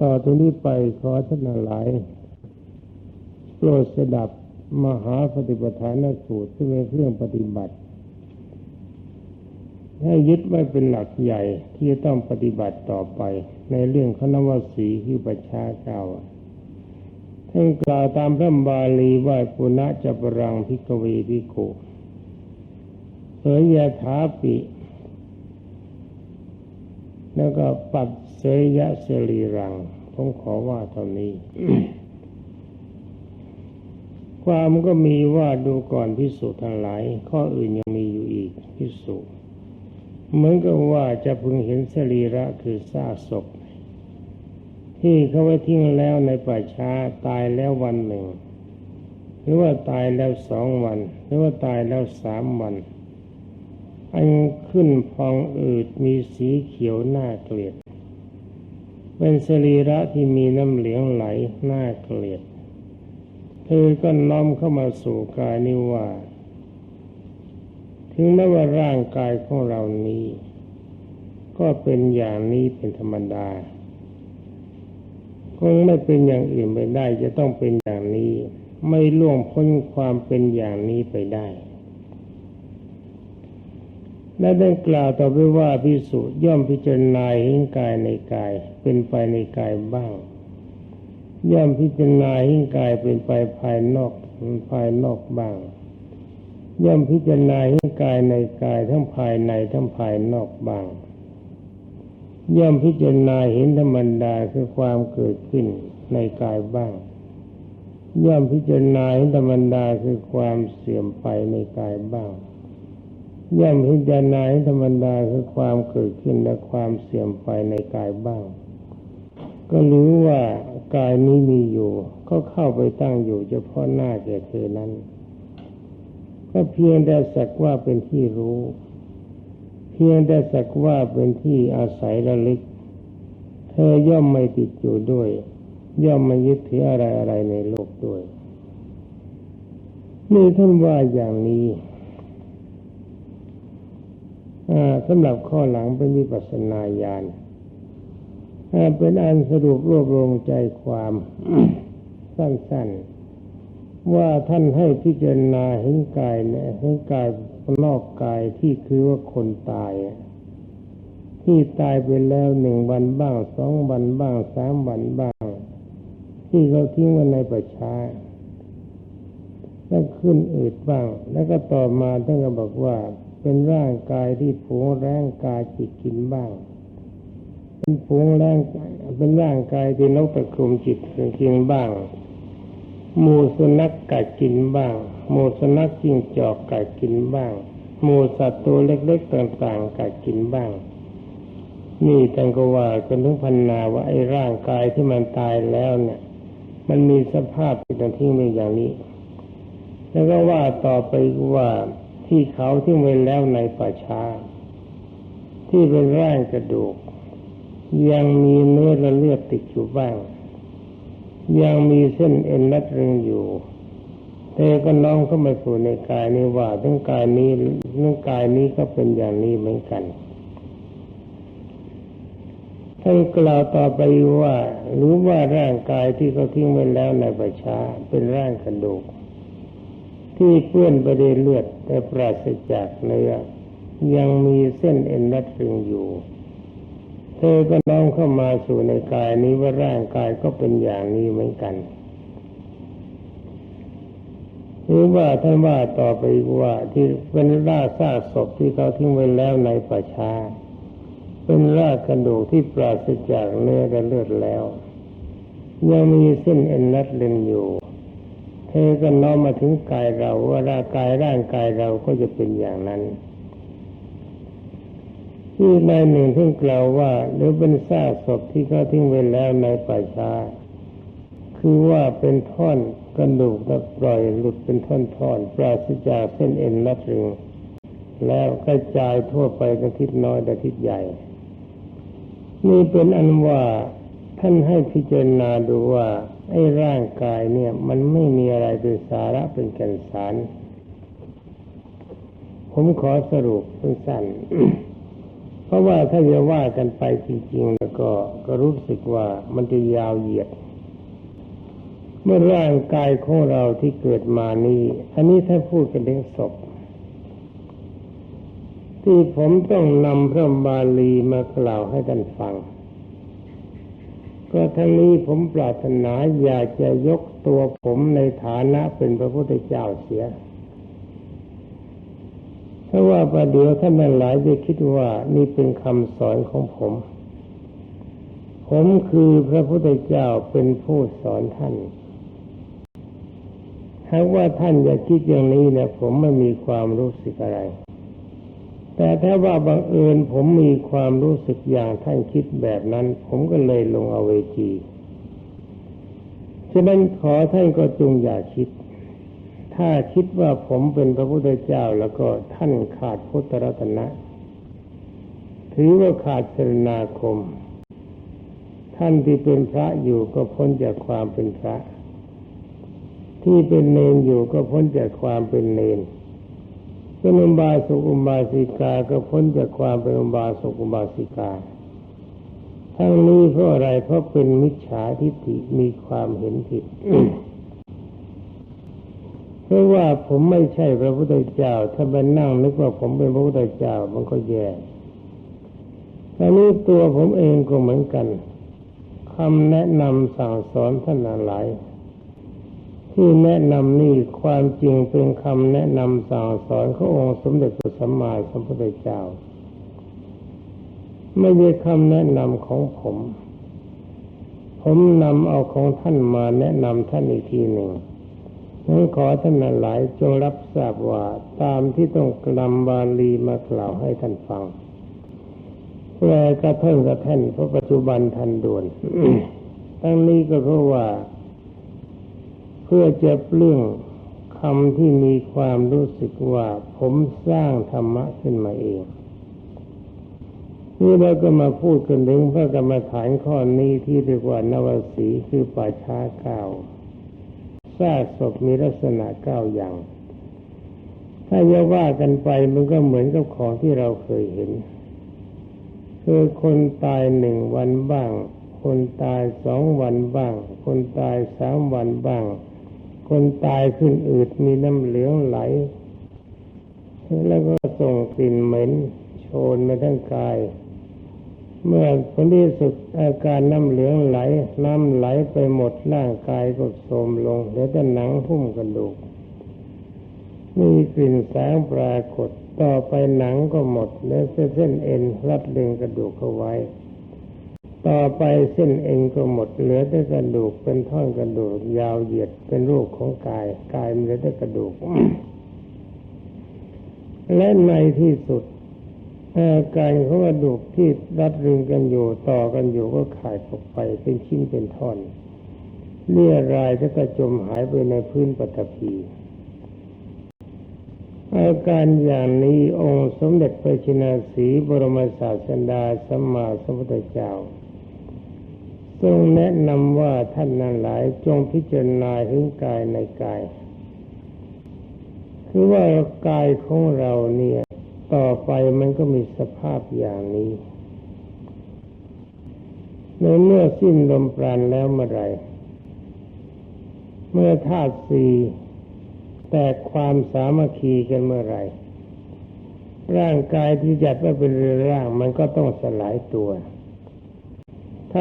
ต่อตรงนี้ไปขอท่านหลายโปรดสดับมหาปฏิปทานสูตรที่เป็นเครื่องปฏิบัติ ให้ยึดไว้เป็นหลักใหญ่ที่จะต้องปฏิบัติต่อไป ในเรื่องคณวสีคือประชาเก่าท่านกล่าวตามพระบาลีว่าปุณะจะปรังพิกเวพิโกเผยยาถาปิ แล้วก็ปัดเสยยะเสรีรัง ผมขอว่าเท่านี้ ความก็มีว่าดูก่อนพิสูจน์ทั้งหลาย ข้ออื่นยังมีอยู่อีกพิสูจน์เหมือนกับว่าจะพึงเห็นสรีระคือซากศพ ที่เขาไว้ทิ้งแล้วในป่าช้าตายแล้ววันหนึ่ง หรือว่าตายแล้วสองวัน หรือว่าตายแล้วสามวัน อันขึ้นพองอืดมีสีเขียวน่าเกลียด เป็นสรีระที่มีน้ำเหลืองไหลน่าเกลียด เธอก็น้อมเข้ามาสู่กายนิว่า ถึงแม้ว่าร่างกายของเรานี้ ก็เป็นอย่างนี้เป็นธรรมดาคงไม่เป็นอย่างอื่นไปได้ จะต้องเป็นอย่างนี้ ไม่ล่วงพ้นความเป็นอย่างนี้ไปได้ และได้กล่าวต่อไปว่าพิสุย่อมพิจารณาเห็นกายในกาย เป็นไปในกายบ้าง ย่อมพิจารณาเห็นกายเป็นไปภายนอกภายนอกบ้าง ย่อมพิจารณาเห็นกายในกายทั้งภายในทั้งภายนอกบ้าง ย่อมพิจารณาเห็นธรรมดาคือความเกิดขึ้นในกายบ้าง ย่อมพิจารณาเห็นธรรมดาคือความเสื่อมไปในกายบ้าง ย่อมพิจารณาเห็นธรรมดาคือความเกิดขึ้นและความเสื่อมไปในกายบ้าง ก็รู้ว่ากายนี้มีอยู่ ก็เข้าไปตั้งอยู่เฉพาะหน้าแก่เธอนั้น ก็เพียงแต่สักว่าเป็นที่รู้ เพียงแต่สักว่าเป็นที่อาศัยระลึก เธอย่อมไม่ติดอยู่ด้วย ย่อมไม่ยึดถืออะไรอะไรในโลกด้วย นี่ท่านว่าอย่างนี้ สำหรับข้อหลังเป็นวิปัสนาญาณเป็นอันสรุปรวบรวมใจความสั้นๆ ว่าท่านให้พิจารณาเห็นกายเนี่ยเห็นกายนอกกายที่คือว่าคนตาย ที่ตายไปแล้วหนึ่งวันบ้างสองวันบ้างสามวันบ้าง ที่เขาทิ้งไว้ในประชาแล้วขึ้นอืดบ้าง แล้วก็ต่อมาท่านก็บอกว่า เป็นร่างกายที่ผูงแรงกายจิตกินบ้าง เป็นผูงแรงเป็นร่างกายที่นกตะคุมจิตกินบ้างหมูสุนัขกัดกินบ้างหมูสุนัขจิ้งจอกกัดกินบ้างหมูสัตว์ตัวเล็กๆต่างๆกัดกินบ้าง นี่ท่านก็ว่ากันถึงพันนาว่าไอ้ร่างกายที่มันตายแล้วเนี่ย มันมีสภาพที่ต้องทิ้งไปอย่างนี้ แล้วก็ว่าต่อไปว่า ที่เขาที่ไว้แล้วในป่าช้า ที่เป็นร่างกระดูก ยังมีเนื้อและเลือดติดอยู่บ้าง ยังมีเส้นเอ็นรัดรึงอยู่เธอก็น้อมเข้ามาสู่ในกายนี้ว่าทั้งกายนี้เรื่องกายนี้ก็เป็นอย่างนี้เหมือนกันท่านกล่าวต่อไปว่ารือว่าร่างกายที่เขาทิ้งไว้แล้วในประชาเป็นร่างกระดูก ที่เปื้อนไปด้วยเลือดแต่ปราศจากเนื้อ ยังมีเส้นเอ็นรัดรึงอยู่ เธอก็น้อมเข้ามาสู่ในกายนี้ว่าร่างกายก็เป็นอย่างนี้เหมือนกันหรือว่าท่านว่าต่อไปว่าที่เป็นร่าซากศพที่เขาทิ้งไว้แล้วในป่าช้า เป็นรากกระดูกที่ปราศจากเนื้อและเลือดแล้ว ยังมีเส้นเอ็นรัดเล่นอยู่ อก็น้อมมาถึงกายเราว่าร่างกายร่างกายเราก็จะเป็นอย่างนั้น ที่ในหนึ่งท่านกล่าวว่าหรือเป็นซากศพที่เขาทิ้งไว้แล้วในป่าช้าคือว่าเป็นท่อนกระดูกและปล่อยหลุดเป็นท่อนๆปราศจากเส้นเอ็นรัดรึงแล้วกระจายทั่วไปทั้งทิศน้อยและทิศใหญ่ นี่เป็นอันว่าท่านให้พิจารณาดูว่า ไอ้ร่างกายเนี่ย มันไม่มีอะไรเป็นสาระเป็นแก่นสาร ผมขอสรุปสั้นๆเพราะว่าถ้าจะว่ากันไปจริงๆแล้วก็ก็รู้สึกว่ามันจะยาวเหยียด เมื่อร่างกายของเราที่เกิดมานี้ อันนี้ถ้าพูดกันเรื่องศพที่ผมต้องนำพระบาลีมากล่าวให้ท่านฟัง ก็ทั้งนี้ผมปรารถนาอยากจะยกตัวผมในฐานะเป็นพระพุทธเจ้าเสียเพราะว่าประเดี๋ยวท่านทั้งหลายจะคิดว่านี่เป็นคำสอนของผม ผมคือพระพุทธเจ้าเป็นผู้สอนท่านหากว่าท่านจะคิดอย่างนี้เนี่ยผมไม่มีความรู้สึกอะไร แต่ถ้าว่าบังเอิญผมมีความรู้สึกอย่างท่านคิดแบบนั้น ผมก็เลยลงเอาเวทีฉะนั้นขอท่านก็จงอย่าคิด ถ้าคิดว่าผมเป็นพระพุทธเจ้าแล้วก็ท่านขาดพุทธรัตนะ ถือว่าขาดสรนาคม ท่านที่เป็นพระอยู่ก็พ้นจากความเป็นพระ ที่เป็นเนนอยู่ก็พ้นจากความเป็นเนน เป็นอุบาสกอุบาสิกาก็พ้นจากความเป็นอุบาสกอุบาสิกา ทั้งนี้เพราะอะไรเพราะเป็นมิจฉาทิฏฐิมีความเห็นผิดเพราะว่าผมไม่ใช่พระพุทธเจ้า ถ้าไปนั่งนึกว่าผมเป็นพระพุทธเจ้ามันก็แย่อันนี้ตัวผมเองก็เหมือนกันคำแนะนำสั่งสอนท่านหลาย ที่แนะนำนี่ความจริงเป็นคำแนะนำสั่งสอนขององค์สมเด็จพระสัมมาสัมพุทธเจ้า ไม่ใช่คำแนะนำของผม ผมนำเอาของท่านมาแนะนำท่านอีกทีหนึ่งนั้นขอท่านหลายจงรับทราบว่าตามที่ต้องกลำบาลีมากล่าวให้ท่านฟังแปลกระเทิงกระแท่นเพราะปัจจุบันทันด่วนทั้งนี้ก็เพราะว่า เพื่อจะปลื้องคำที่มีความรู้สึกว่าผมสร้างธรรมะขึ้นมาเอง นี่เราก็มาพูดกันถึงพระกรรมฐานข้อนี้ที่เรียกว่านวสีคือป่าช้าเก้าซากศพมีลักษณะเก้าอย่าง ถ้าจะว่ากันไปมันก็เหมือนกับของที่เราเคยเห็น คือคนตายหนึ่งวันบ้าง คนตายสองวันบ้าง คนตายสามวันบ้าง คนตายขึ้นอืดมีน้ำเหลืองไหล แล้วก็ส่งกลิ่นเหม็นโชนมาทั้งกาย เมื่อผลที่สุดอาการน้ำเหลืองไหล น้ำไหลไปหมดร่างกายก็โทรมลงเหลือแต่หนังหุ้มกระดูกมีกลิ่นแสงปรากฏต่อไปหนังก็หมดเหลือเส้นเอ็นรัดดึงกระดูกเข้าไว้ ต่อไปเส้นเอ็นก็หมดเหลือแต่กระดูกเป็นท่อนกระดูก ยาวเหยียดเป็นรูปของกายกายมีเหลือแต่กระดูก และในที่สุดอาการของกระดูกที่รัดรึงกันอยู่ต่อกันอยู่ก็ขาดออกไปเป็นชิ้นเป็นท่อนเลี่ยรายแล้วก็จมหายไปในพื้นปฐพีอาการอย่างนี้องค์สมเด็จพระชินาสีบรมศาสดาสัมมาสัมพุทธเจ้า ทรงแนะนำว่าท่านนั้นหลายจงพิจารณาถึงกายในกาย คือว่ากายของเราเนี่ย ต่อไปมันก็มีสภาพอย่างนี้ ในเมื่อสิ้นลมปราณแล้วเมื่อไรเมื่อธาตุสี่แตกความสามัคคีกันเมื่อไรร่างกายที่จัดว่าเป็นเรือร่างมันก็ต้องสลายตัว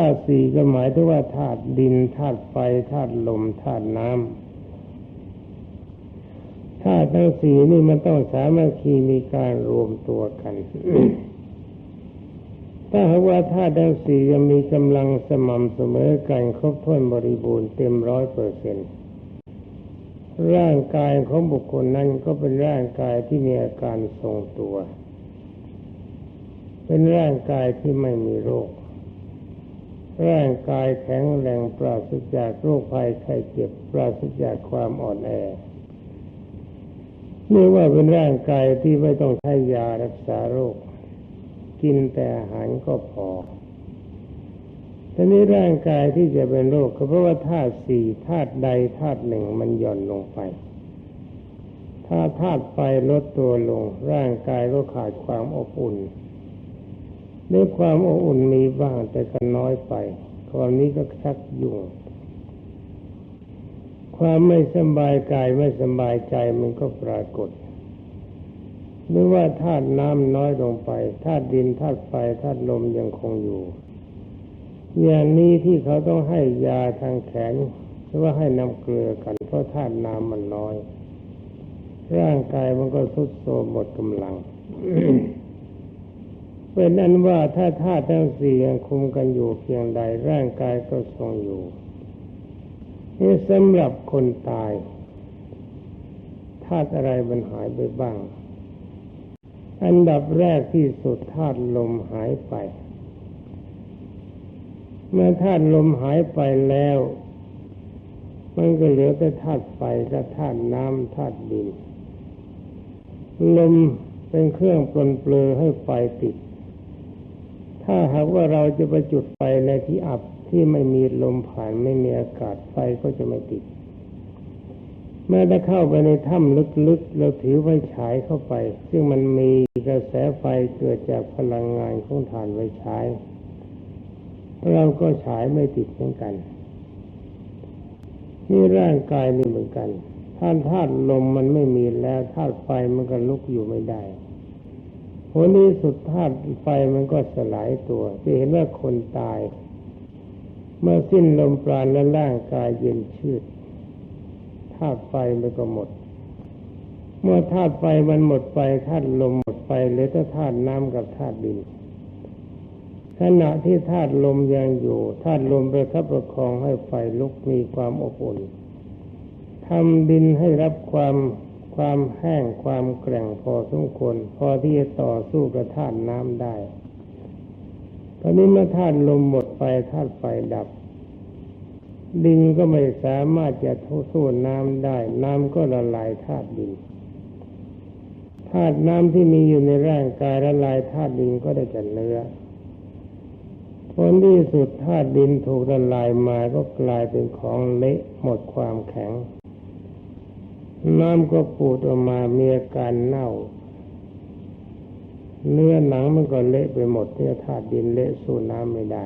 าตุสี่ก็หมายถึงว่าธาตุดินธาตุไฟธาตุลมธาตุน้ำธาตุทั้งสี่นี่มันต้องสามัคคีมีการรวมตัวกันถ้าหากว่าธาตุทั้งสี่ยังมีกำลังสม่ำเสมอกันครบถ้วนบริบูรณ์เต็มร้อยเปอร์เซ็นต์ร่างกายของบุคคลนั้นก็เป็นร่างกายที่มีอาการทรงตัว เป็นร่างกายที่ไม่มีโรค ร่างกายแข็งแรงปราศจากโรคภัยไข้เจ็บ ปราศจากความอ่อนแอนี่ว่าเป็นร่างกายที่ไม่ต้องใช้ยารักษาโรค กินแต่อาหารก็พอทีนี้ร่างกายที่จะเป็นโรคก็เพราะว่าธาตุสี่ธาตุใดธาตุหนึ่งมันหย่อนลงไป ถ้าธาตุไฟลดตัวลง ร่างกายก็ขาดความอบอุ่น ด้วยความอบอุ่นมีบ้างแต่ก็น้อยไป ความนี้ก็ชักยุ่ง ความไม่สบายกายไม่สบายใจมันก็ปรากฏหรือว่าธาตุน้ำน้อยลงไปธาตุดินธาตุไฟธาตุลมยังคงอยู่ อย่างนี้ที่เขาต้องให้ยาทางแขนหรือว่าให้น้ำเกลือกันเพราะธาตุน้ำมันน้อย ร่างกายมันก็ทรุดโทรมหมดกำลัง เป็นอันว่าถ้าธาตุทั้งสี่ยังคุมกันอยู่เพียงใดร่างกายก็ทรงอยู่นี่สำหรับคนตายธาตุอะไรมันหายไปบ้าง อันดับแรกที่สุดธาตุลมหายไป เมื่อธาตุลมหายไปแล้ว มันก็เหลือแต่ธาตุไฟกับธาตุน้ำธาตุดิน ลมเป็นเครื่องปลนเปลือให้ไฟติด ถ้าหากว่าเราจะไปจุดไฟในที่อับที่ไม่มีลมผ่านไม่มีอากาศไฟก็จะไม่ติด เมื่อได้เข้าไปในถ้ำลึกๆเราถือไฟฉายเข้าไป ซึ่งมันมีกระแสไฟเกิดจากพลังงานของถ่านไฟฉายเราก็ฉายไม่ติดเหมือนกันนี่ร่างกายนี่เหมือนกันท่านธาตุลมมันไม่มีแล้วธาตุไฟมันก็ลุกอยู่ไม่ได้ ผลนี้สุดธาตุไฟมันก็สลายตัวจะเห็นว่าคนตาย เมื่อสิ้นลมปราณและร่างกายเย็นชืดธาตุไฟมันก็หมด เมื่อธาตุไฟมันหมดไปธาตุลมหมดไปเหลือแต่ธาตุน้ำกับธาตุดินขณะที่ธาตุลมยังอยู่ธาตุลมประคับประคองให้ไฟลุกมีความอบอุ่นทำดินให้รับความ ความแห้งความแกร่งพอสมควรพอที่จะต่อสู้กับธาตุน้ำได้ตอนนี้เมื่อธาตุลมหมดไปธาตุไฟดับ ดินก็ไม่สามารถจะทสู้น้ำได้ น้ำก็ละลายธาตุดินธาตุน้ำที่มีอยู่ในร่างกายละลายธาตุดินก็ได้แก่เนื้อผลที่สุดธาตุดินถูกละลายมาก็กลายเป็นของเละหมดความแข็ง น้ำก็ปูดออกมามีอาการเน่า เนื้อหนังมันก็เละไปหมดเนื้อธาตุดินเละสู้น้ำไม่ได้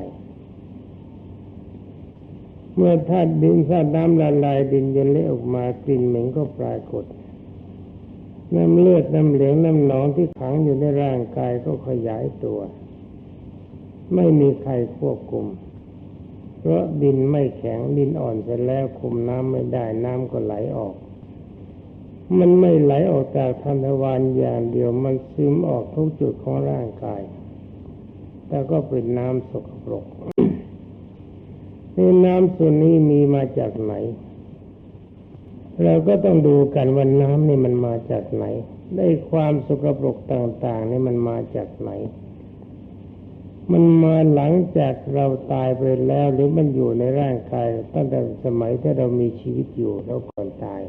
เมื่อธาตุดินธาตุน้ำละลายดินจนเละออกมากลิ่นเหม็นก็ปรากฏ น้ำเลือดน้ำเหลืองน้ำหนองที่ขังอยู่ในร่างกายก็ขยายตัว ไม่มีใครควบคุมเพราะดินไม่แข็งดินอ่อนเสร็จแล้วคุมน้ำไม่ได้น้ำก็ไหลออก มันไม่ไหลออกจากทันทวารอย่างเดียวมันซึมออกทุกจุดของร่างกาย แต่ก็เป็นน้ำสกปรกนี่น้ำส่วนนี้มีมาจากไหน เราก็ต้องดูกันว่าน้ำนี่มันมาจากไหน ได้ความสกปรกต่างๆนี่มันมาจากไหน มันมาหลังจากเราตายไปแล้วหรือมันอยู่ในร่างกายตั้งแต่สมัยที่เรามีชีวิตอยู่แล้วก่อนตาย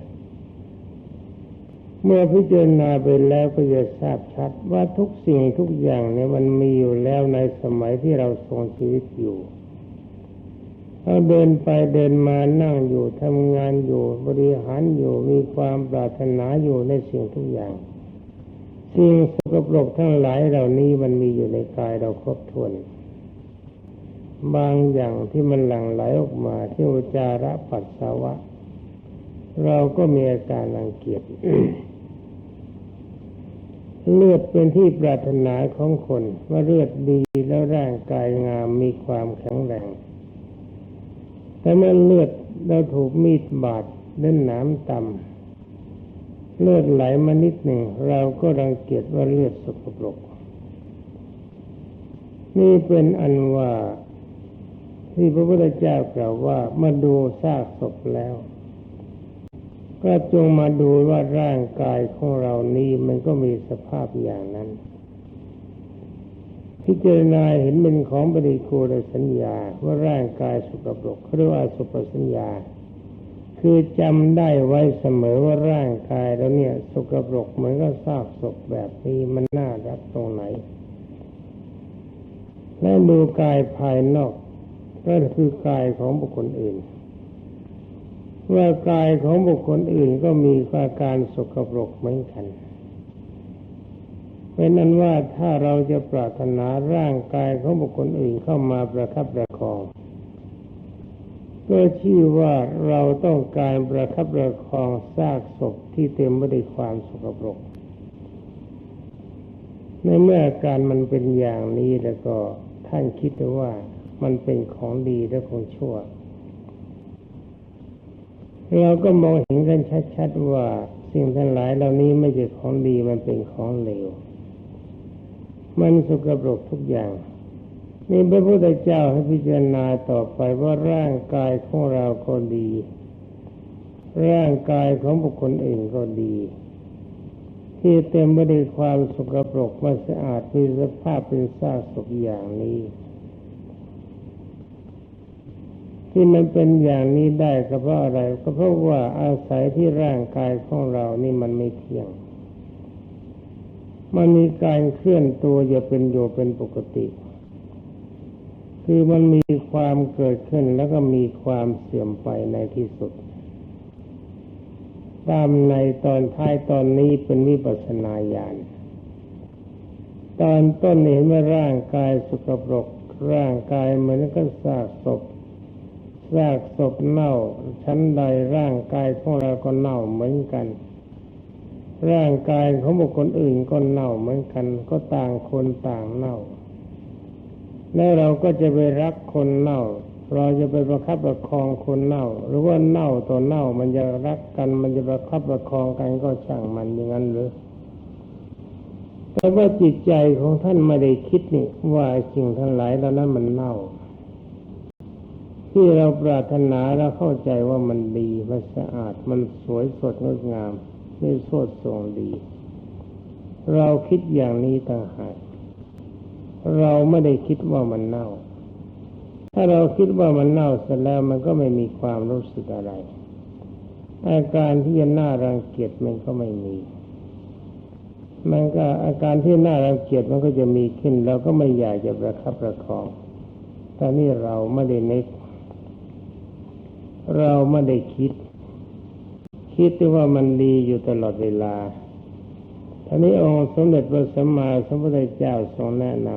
เมื่อพิจารณาไปแล้วก็จะทราบชัดว่าทุกสิ่งทุกอย่างเนี่ยมันมีอยู่แล้วในสมัยที่เราทรงชีวิตอยู่เราเดินไปเดินมานั่งอยู่ทำงานอยู่บริหารอยู่มีความปรารถนาอยู่ในสิ่งทุกอย่างสิ่งสกปรกทั้งหลายเหล่านี้มันมีอยู่ในกายเราครบถ้วนบางอย่างที่มันหลั่งไหลออกมาที่อุจจาระปัสสาวะ เราก็มีอาการรังเกียจ เลือดเป็นที่ปรารถนาของคนว่าเลือดดีแล้วร่างกายงามมีความแข็งแรง แต่เมื่อเลือดเราถูกมีดบาดเล่นหนามต่ำเลือดไหลมานิดหนึ่ง เราก็รังเกียจว่าเลือดสกปรก นี่เป็นอันว่าที่พระพุทธเจ้ากล่าวว่ามื่อดูซากศพแล้ว ก็จงมาดูว่าร่างกายของเรานี้มันก็มีสภาพอย่างนั้น พิจารณาเห็นเป็นของปฏิกูลสัญญาว่าร่างกายสุกปรกเรียกว่าสุปสัญญา คือจำได้ไว้เสมอว่าร่างกายเราเนี่ยสกปรกเหมือนกับซากศพแบบนี้มันน่ารักตรงไหน และดูกายภายนอกก็คือกายของบุคคลอื่น ว่ากายของบุคคลอื่นก็มีอาการสกปรกเหมือนกันเป็นนั้นว่าถ้าเราจะปรารถนาร่างกายของบุคคลอื่นเข้ามาประคับประคองก็ชื่อว่าเราต้องการประคับประคองซากศพที่เต็มไปด้วยความสกปรก ในเมื่ออาการมันเป็นอย่างนี้แล้วก็ท่านคิดว่ามันเป็นของดีและของชั่ว เราก็มองเห็นกันชัดๆว่าสิ่งทั้งหลายเหล่านี้ไม่ใช่ของดีมันเป็นของเลว มันสกปรกทุกอย่าง นี่พระพุทธเจ้าให้พิจารณาต่อไปว่าร่างกายของเราก็ดี ร่างกายของบุคคลอื่นก็ดี ที่เต็มไปด้วยความสกปรกไม่สะอาดมีสภาพเป็นซากศพอย่างนี้ ที่มันเป็นอย่างนี้ได้ก็เพราะอะไร ก็เพราะว่าอาศัยที่ร่างกายของเรานี่มันไม่เที่ยง มันมีการเคลื่อนตัวอย่าเป็นอยู่เป็นปกติ คือมันมีความเกิดขึ้นแล้วก็มีความเสื่อมไปในที่สุด ตามในตอนท้ายตอนนี้เป็นวิปัสสนาญาณตอนต้นเห็นว่าร่างกายสกปรกร่างกายเหมือนกับซากศพ ซากศพเน่า ชั้นใดร่างกายของเราก็เน่าเหมือนกัน ร่างกายของบุคคลอื่นก็เน่าเหมือนกัน ก็ต่างคนต่างเน่า แล้วเราก็จะไปรักคนเน่า เราจะไปประคับประคองคนเน่า หรือว่าเน่าต่อเน่ามันจะรักกัน มันจะประคับประคองกันก็ช่างมันอย่างนั้นหรือแต่ว่าจิตใจของท่านไม่ได้คิดนี่ว่าสิ่งทั้งหลายเหล่านั้นมันเน่า ที่เราปรารถนาและเข้าใจว่ามันดี มันสะอาด มันสวยสดงดงามม่โสดทรงดี เราคิดอย่างนี้ต่างหากเราไม่ได้คิดว่ามันเน่า ถ้าเราคิดว่ามันเน่าเสร็จแล้วมันก็ไม่มีความรู้สึกอะไร อาการที่จะน่ารังเกียจมันก็ไม่มี มันก็อาการที่น่ารังเกียจมันก็จะมีขึ้นเราก็ไม่อยากจะประคับประคอง แต่นี่เราไม่ได้นึก เราไม่ได้คิด คิดว่ามันดีอยู่ตลอดเวลาท่านี้องค์สมเด็จพระสัมมาสัมพุทธเจ้าทรงแนะน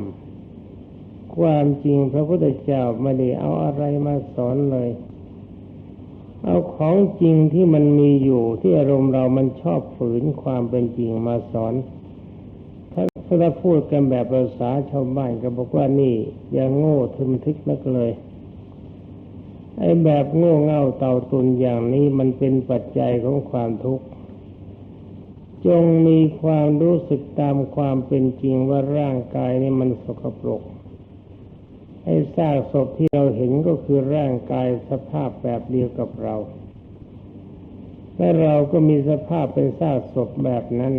ำความจริงพระพุทธเจ้าไม่ได้เอาอะไรมาสอนเลย เอาของจริงที่มันมีอยู่ที่อารมณ์เรามันชอบฝืนความเป็นจริงมาสอน ถ้าถ้าพูดกันแบบภาษาชาวบ้านก็บอกว่านี่ อย่างโง่ทึมทึกนักเลย ไอ้แบบโง่เง่าเต่าตุนอย่างนี้มันเป็นปัจจัยของความทุกข์ จงมีความรู้สึกตามความเป็นจริงว่าร่างกายนี่มันสกปรก ไอ้ซากศพที่เราเห็นก็คือร่างกายสภาพแบบเดียวกับเรา และเราก็มีสภาพเป็นซากศพแบบนั้น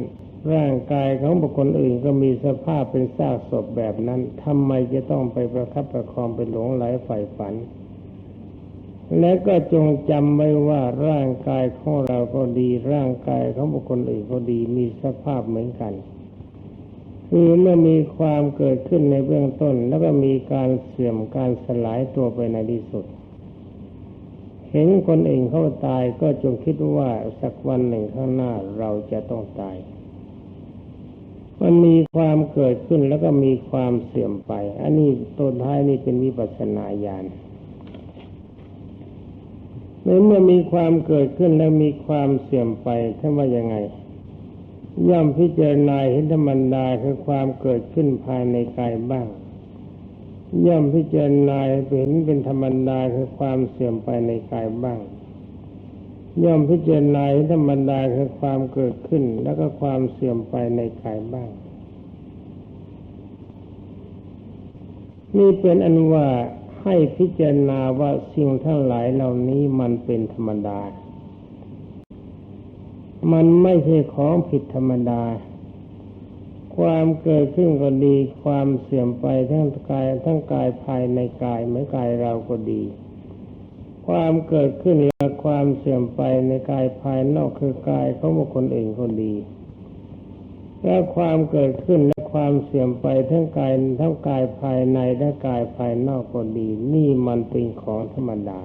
ร่างกายของบุคคลอื่นก็มีสภาพเป็นซากศพแบบนั้นทำไมจะต้องไปประคับประคองไปหลงไหลใฝ่ฝัน และก็จงจำไว้ว่าร่างกายของเราก็ดีร่างกายของบุคคลอื่นก็ดีมีสภาพเหมือนกัน คือเมื่อมีความเกิดขึ้นในเบื้องต้น แล้วก็มีการเสื่อมการสลายตัวไปในที่สุด เห็นคนอื่นเขาตายก็จงคิดว่าสักวันหนึ่งข้างหน้าเราจะต้องตาย มันมีความเกิดขึ้นแล้วก็มีความเสื่อมไป อันนี้ต้นท้ายนี่เป็นวิปัสสนาญาณ ในเมื่อมีความเกิดขึ้นแล้วมีความเสื่อมไปท่านว่ายังไง ย่อมพิจารณาเห็นธรรมดาคือความเกิดขึ้นภายในกายบ้าง ย่อมพิจารณาเห็นเป็นธรรมดาคือความเสื่อมไปในกายบ้าง ย่อมพิจารณาเห็นธรรมดาคือความเกิดขึ้น แล้วก็ความเสื่อมไปในกายบ้างนี่เป็นอันว่า ให้พิจารณาว่าสิ่งทั้งหลายเหล่านี้มันเป็นธรรมดา มันไม่ใช่ของผิดธรรมดา ความเกิดขึ้นก็ดี ความเสื่อมไปทั้งกายทั้งกายภายในกายเหมือนกายเราก็ดี ความเกิดขึ้นและความเสื่อมไปในกายภายนอกคือกายเของบุคคลอื่นก็ดีและความเกิดขึ้น ความเสื่อมไปทั้งกายทั้งกายภายในและกายภายนอกก็ดี นี่มันเป็นของธรรมดา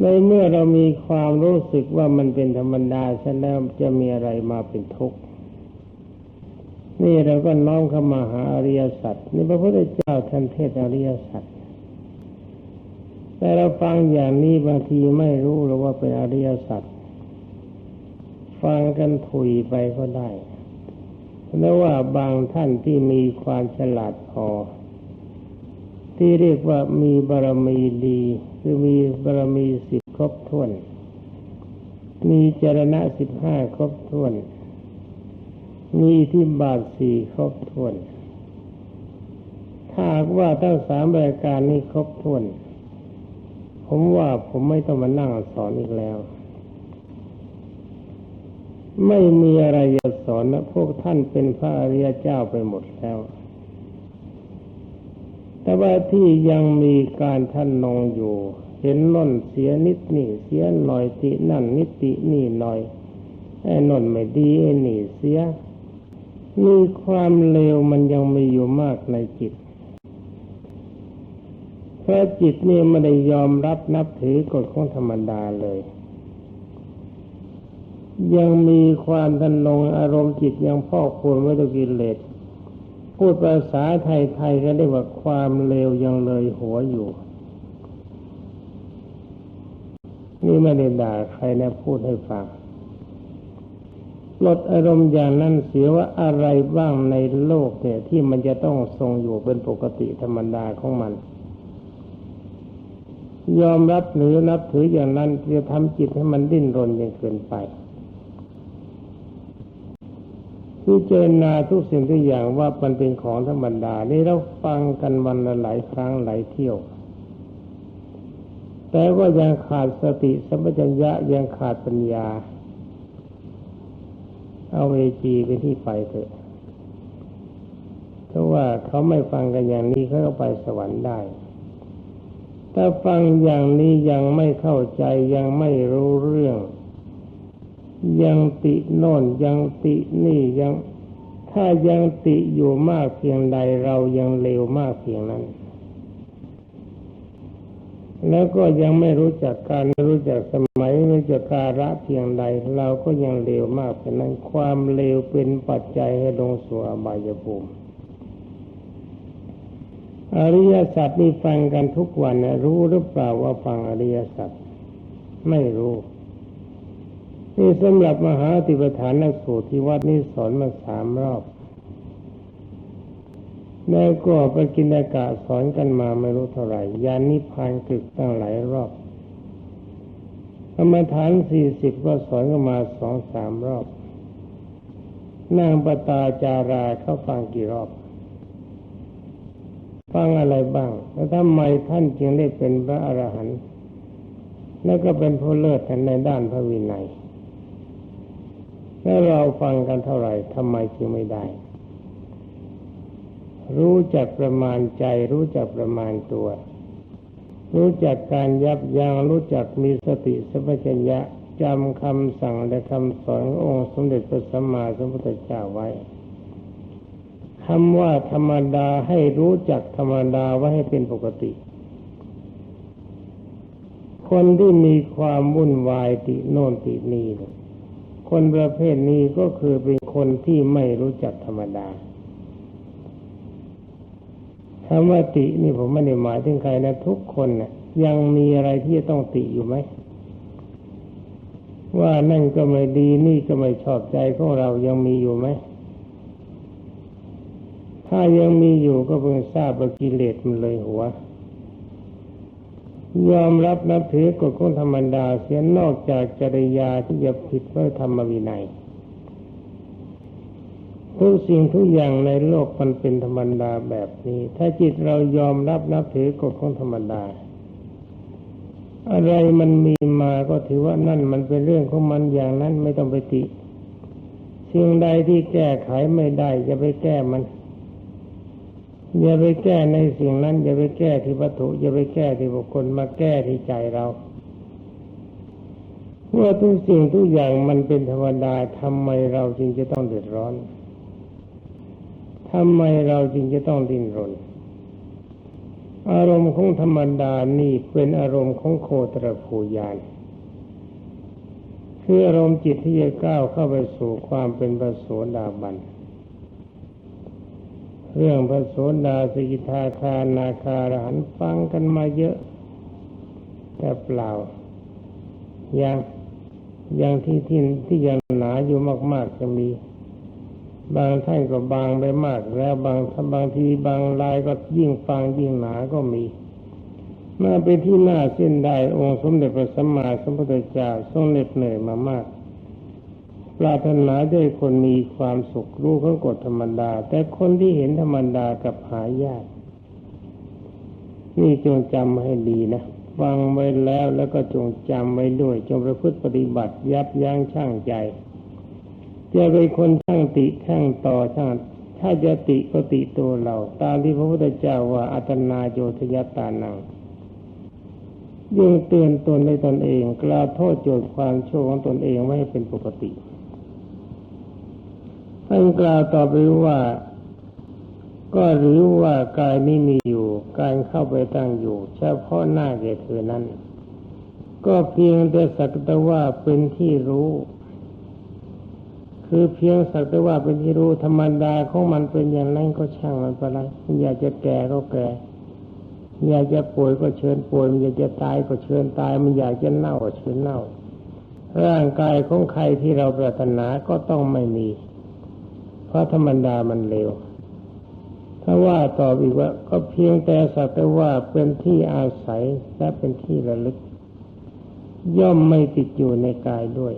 ในเมื่อเรามีความรู้สึกว่ามันเป็นธรรมดาฉะนั้นจะมีอะไรมาเป็นทุกข์นี่เราก็น้อมเข้ามาหาอริยสัจนี่พระพุทธเจ้าท่านเทศอริยสัจแต่เราฟังอย่างนี้บางทีไม่รู้หรือว่าเป็นอริยสัจ ฟังกันถุยไปก็ได้แล้วว่าบางท่านที่มีความฉลาดพอที่เรียกว่ามีบารมีดีคือมีบารมีสิบครบถ้วน มีจรณะสิบห้าครบถ้วน มีที่บาทสี่ครบถ้วน ถ้าว่าทั้งสามรายการนี้ครบถ้วน ผมว่าผมไม่ต้องมานั่งสอนอีกแล้ว ไม่มีอะไรจะสอนนะพวกท่านเป็นพระอริยเจ้าไปหมดแล้ว แต่ว่าที่ยังมีการท่านนองอยู่ เห็นน่นเสียนิดนี่เสียหน่อยตินั่นนิตินี่หน่อยไอ้นนไม่ดีไอ้นี่เสีย มีความเลวมันยังมีอยู่มากในจิตเพราะจิตนี่ไม่ได้ยอมรับนับถือกฎของธรรมดาเลย ยังมีความทันลงอารมณ์จิตยังพ่อคูณไว้ด้วยกิเลสพูดภาษาไทยๆก็ได้ว่าความเลวยังเลยหัวอยู่ นี่ไม่ได้ด่าใครนะพูดให้ฟังลดอารมณ์อย่างนั้นเสียว่าอะไรบ้างในโลกเนี่ยที่มันจะต้องทรงอยู่เป็นปกติธรรมดาของมัน ยอมรับหรือนับถืออย่างนั้นจะทำจิตให้มันดิ้นรนยิ่งเกินไป พิจารณาทุกสิ่งทุกอย่างว่ามันเป็นของธรรมดานี่เราฟังกันวันละหลายครั้งหลายเที่ยว แต่ว่ายังขาดสติสัมปชัญญะยังขาดปัญญา เอาเอจีไปที่ไปเถอะเพราะว่าเขาไม่ฟังกันอย่างนี้เขาก็ไปสวรรค์ได้ถ้าฟังอย่างนี้ยังไม่เข้าใจยังไม่รู้เรื่อง ยังติโน่นยังตินี่ยังถ้ายังติอยู่มากเพียงใดเรายังเลวมากเพียงนั้น แล้วก็ยังไม่รู้จักการไม่รู้จักสมัยไม่รู้จักการะเพียงใด เราก็ยังเลวมากเพียงนั้น ความเลวเป็นปัจจัยให้ลงสู่อบายภูมิอริยสัจนี่ฟังกันทุกวันนะรู้หรือเปล่าว่าฟังอริยสัจไม่รู้ นี่สำหรับมหาติปฐานนักสูตรที่วัดนี้สอนมาสามรอบ แล้วก็ไปกินอากาศสอนกันมาไม่รู้เท่าไหร่ ยานนิพพานกึกตั้งหลายรอบกรรมฐานสี่สิบก็สอนกันมาสองสามรอบนางปตาจาราเข้าฟังกี่รอบ ฟังอะไรบ้าง แล้วทำไมท่านจึงได้เป็นพระอรหันต์แล้วก็เป็นผู้เลิศในด้านพระวินัย แล้วเราฟังกันเท่าไหร่ทำไมจึงไม่ได้ รู้จักประมาณใจ รู้จักประมาณตัว รู้จักการยับยัง้งรู้จักมีสติสัมปชัญญะจำคำสั่งและคำสอนขององค์สมเด็จพระสัมมาสัมพุทธเจ้าไว้คำว่าธรรมดาให้รู้จักธรรมดาไว้ให้เป็นปกติ คนที่มีความวุ่นวายติโน่นตินี่ คนประเภทนี้ก็คือเป็นคนที่ไม่รู้จักธรรมดาคำว่าตินี่ผมไม่ได้หมายถึงใครนะทุกคนนะยังมีอะไรที่ต้องติอยู่ไหมว่านั่นก็ไม่ดีนี่ก็ไม่ชอบใจของเรายังมีอยู่ไหมถ้ายังมีอยู่ก็เพิ่งทราบว่ากิเลสมันเลยหัว ยอมรับนับถือกฎของธรรมดาเสียนอกจากจริยาที่จะผิดพระธรรมวินัยทุกสิ่งทุกอย่างในโลกมันเป็นธรรมดาแบบนี้ ถ้าจิตเรายอมรับนับถือกฎของธรรมดา อะไรมันมีมาก็ถือว่านั่นมันเป็นเรื่องของมันอย่างนั้นไม่ต้องไปติสิ่งใดที่แก้ไขไม่ได้จะไปแก้มัน อย่าไปแก้ในสิ่งนั้น อย่าไปแก้ที่วัตถุอย่าไปแก้ที่บุคคลมาแก้ที่ใจเราเมื่อทุกสิ่งทุกอย่างมันเป็นธรรมดาทำไมเราจึงจะต้องเดือดร้อนทำไมเราจึงจะต้องดิ้นรน อารมณ์ของธรรมดานี่เป็นอารมณ์ของโคตรภูยานคืออารมณ์จิตที่จะก้าวเข้าไปสู่ความเป็นพระโสดาบัน เรื่องพระโสดาสกิทาคานาคารหันฟังกันมาเยอะ แต่เปล่ายังยังที่ที่ที่ยังหนาอยู่มากๆก็มี บางท่านก็บางไปมาก แล้วบางบางทีบางรายก็ยิ่งฟังยิ่งหนาก็มีมื่อเป็นที่น่าเส้นได้องค์สมเด็จพระสัมมาสัมพุทธเจ้าทรงเหน็ดเหนื่อยมามาก ปรารถนาด้วยคนมีความสุขรู้ข้อกฎธรรมดา แต่คนที่เห็นธรรมดากับหายาก นี่จงจำให้ดีนะฟังไว้แล้วแล้วก็จงจำไว้ด้วย จงประพฤติปฏิบัติ ยับยั้งชั่งใจจะเป็นคนช่างติช่างต่อช่างถ้าจะติก็ติตัวเรา ตามที่พระพุทธเจ้าว่าอัตนาโยทยตานังยิ่งเตือนตนในตนเอง กล่าวโทษโจทย์ความชั่วของตนเองไว้ให้เป็นปกติ ท่านกล่าวต่อไปว่า ก็หรือว่ากายนี้มีอยู่ การเข้าไปตั้งอยู่เฉพาะหน้าแก่เธอนั้น ก็เพียงแต่สักแต่ว่าเป็นที่รู้ คือเพียงสักแต่ว่าเป็นที่รู้ธรรมดาของมันเป็นอย่างนั้นก็ช่างมันไปเลยมันอยากจะแก่ก็แก่อยากจะป่วยก็เชิญป่วย มันอยากจะตายก็เชิญตาย มันอยากจะเน่าก็เชิญเน่า ร่างกายของใครที่เราปรารถนาก็ต้องไม่มี ราะธรรมดามันเร็วถ้าว่าตอบอีกว่า ก็เพียงแต่สักแต่ว่าเป็นที่อาศัยและเป็นที่ระลึก ย่อมไม่ติดอยู่ในกายด้วย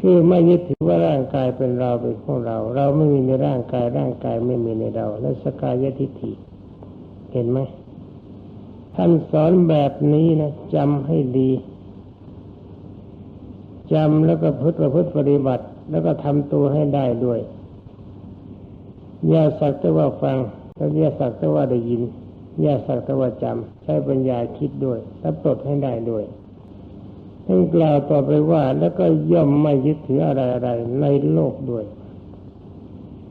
คือไม่ยึดถือว่าร่างกายเป็นเราเป็นของเรา เราไม่มีในร่างกายร่างกายไม่มีในเราและสกายทิฏฐิเห็นไหมท่านสอนแบบนี้นะจำให้ดีจำแล้วก็พฤติประพฤติปฏิบัติ แล้วก็ทำตัวให้ได้ด้วย อย่าสักแต่ว่าฟังแล้วอย่าสักแต่ว่าได้ยิน อย่าสักแต่ว่าจำใช้ปัญญาคิดด้วยและปลดให้ได้ด้วยท่านกล่าวต่อไปว่าแล้วก็ย่อมไม่ยึดถืออะไรอะไรในโลกด้วย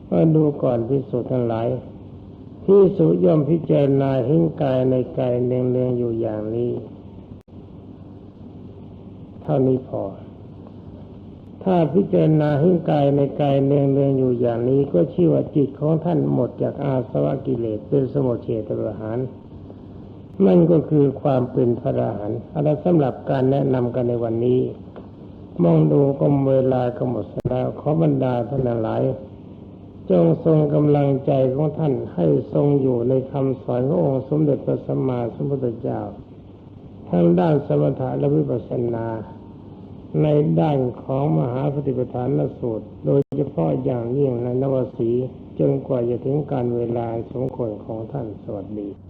ก็ดูก่อนพิสุทั้งหลายที่สุย่อมพิจารณาเห็นกายในกายเนืองๆอยู่อย่างนี้ เท่านี้พอ ถ้าพิจารณาเห็นกายในกายเนืองๆอยู่อย่างนี้ ก็ชื่อว่าจิตของท่านหมดจากอาสวะกิเลสเป็นสมุทเฉตประหารนั่นก็คือความเป็นพระอรหันต์อะไรสำหรับการแนะนำกันในวันนี้ มองดูก็เวลาก็หมดแล้วขอบรรดาท่านหลาย จงทรงกำลังใจของท่านให้ทรงอยู่ในคำสอนขององค์สมเด็จพระสัมมาสัมพุทธเจ้าทั้งด้านสมถะและวิปัสสนา ในด้านของมหาปฏิปทานสูตร โดยเฉพาะอย่างยิ่งในนวสีจนกว่าจะถึงการเวลาสมควรของท่านสวัสดี